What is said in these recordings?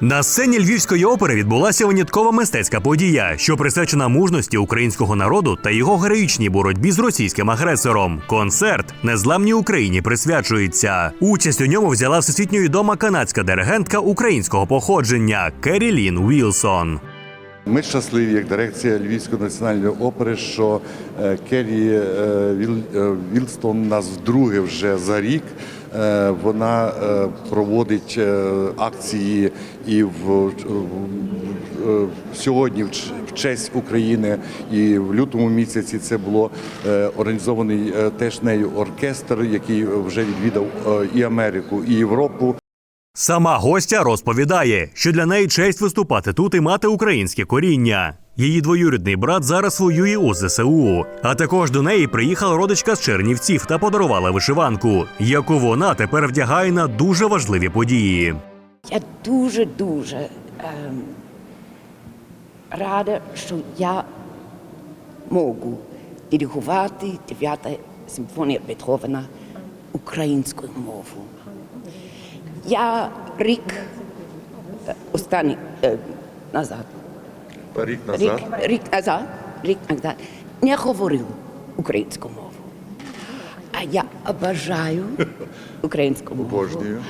На сцені Львівської опери відбулася виняткова мистецька подія, що присвячена мужності українського народу та його героїчній боротьбі з російським агресором. Концерт незламній Україні присвячується. Участь у ньому взяла всесвітньо відома канадська диригентка українського походження Керрі Лін Уілсон. Ми щасливі, як дирекція Львівської національної опери, що е, Керрі е, е, Вілстон нас вдруге вже за рік. Е, Вона е, проводить е, акції і в, сьогодні в честь України, і в лютому місяці це було організований теж нею оркестр, який вже відвідав і Америку, і Європу. Сама гостя розповідає, що для неї честь виступати тут і мати українське коріння. Її двоюрідний брат зараз воює у ЗСУ. А також до неї приїхала родичка з Чернівців та подарувала вишиванку, яку вона тепер вдягає на дуже важливі події. Я дуже дуже ем, рада, що я можу диригувати 9 симфонія Бетховена українською мовою. Я рік е, останній е, назад, Рік рік, рік назад, рік назад не говорив українську мову. А я обожаю українську мову. Обожнюю.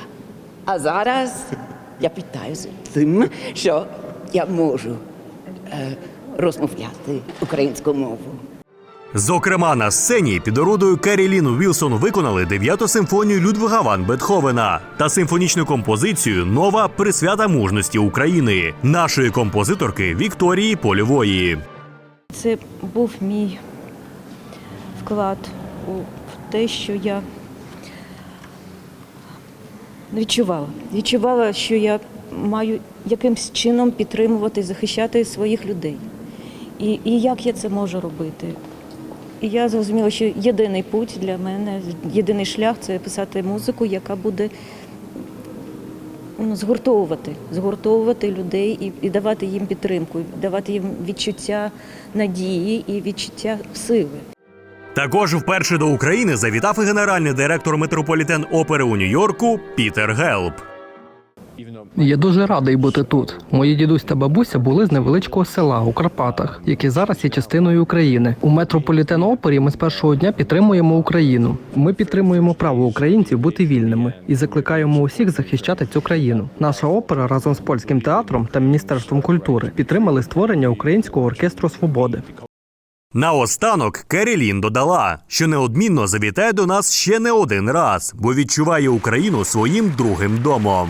А зараз я питаюся тим, що я можу е, розмовляти українську мовою. Зокрема, на сцені під орудою Керрі Вілсон виконали дев'яту симфонію Людвига Ван Бетховена та симфонічну композицію Нова присвята мужності України нашої композиторки Вікторії Польової. Це був мій вклад у те, що я відчувала. Відчувала, що я маю якимсь чином підтримувати, захищати своїх людей. І, і як я це можу робити? І я зрозуміла, що єдиний путь для мене, єдиний шлях це писати музику, яка буде ну, згуртовувати, згуртовувати людей і, і давати їм підтримку, давати їм відчуття надії і відчуття сили. Також вперше до України завітав і генеральний директор метрополітен опери у Нью-Йорку Пітер Гелп. Я дуже радий бути тут. Мої дідусь та бабуся були з невеличкого села у Карпатах, яке зараз є частиною України. У метрополітен опері ми з першого дня підтримуємо Україну. Ми підтримуємо право українців бути вільними і закликаємо усіх захищати цю країну. Наша опера разом з польським театром та міністерством культури підтримали створення українського оркестру свободи. Наостанок Керрі Лін додала, що неодмінно завітає до нас ще не один раз, бо відчуває Україну своїм другим домом.